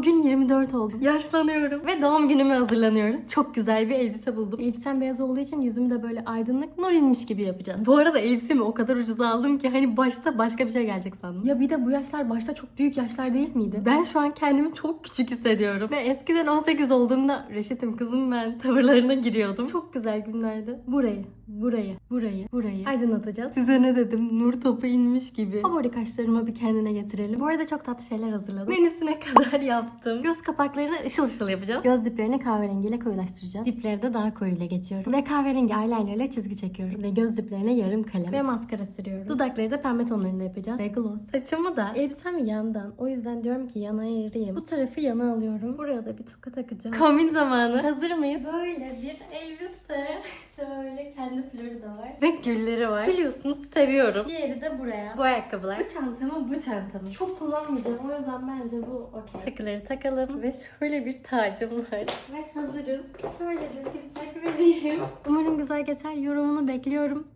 Bugün 24 oldum. Yaşlanıyorum ve doğum günüme hazırlanıyoruz. Çok güzel bir elbise buldum. Elbisem beyaz olduğu için yüzümü de böyle aydınlık nur inmiş gibi yapacağız. Bu arada elbisemi o kadar ucuza aldım ki hani başta başka bir şey gelecek sandım. Ya bir de bu yaşlar başta çok büyük yaşlar değil miydi? Ben şu an kendimi çok küçük hissediyorum. Ve eskiden 18 olduğumda Reşit'im kızım ben tavırlarına giriyordum. Çok güzel günlerdi. Burayı, burayı, burayı, burayı aydınlatacağız. Size ne dedim? Nur topu inmiş gibi. Favori kaşlarımı bir kendine getirelim. Bu arada çok tatlı şeyler hazırladım. Menüsüne kadar yaptım. Göz kapaklarını ışıl ışıl yapacağız. Göz diplerini kahverengiyle koyulaştıracağız. Dipleri de daha koyuyla geçiyorum. Ve kahverengi eyeliner ile çizgi çekiyorum. Ve göz diplerine yarım kalem. Ve maskara sürüyorum. Dudakları da pembe tonlarında yapacağız. Ve gloss. Saçımı da elbisem yandan. O yüzden diyorum ki yana ayırayım. Bu tarafı yana alıyorum. Buraya da bir toka takacağım. Kombin zamanı. Hazır mıyız? Böyle bir elbise. Kendi flörü de var. Ve gülleri var. Biliyorsunuz seviyorum. Diğeri de buraya. Bu ayakkabılar. Bu çantamı bu çantamı. Çok kullanmayacağım. O yüzden bence bu okey. Takıları takalım. Ve şöyle bir tacım var. Ve hazırız. Şöyle bir gidecek vereyim. Umarım güzel geçer. Yorumunu bekliyorum.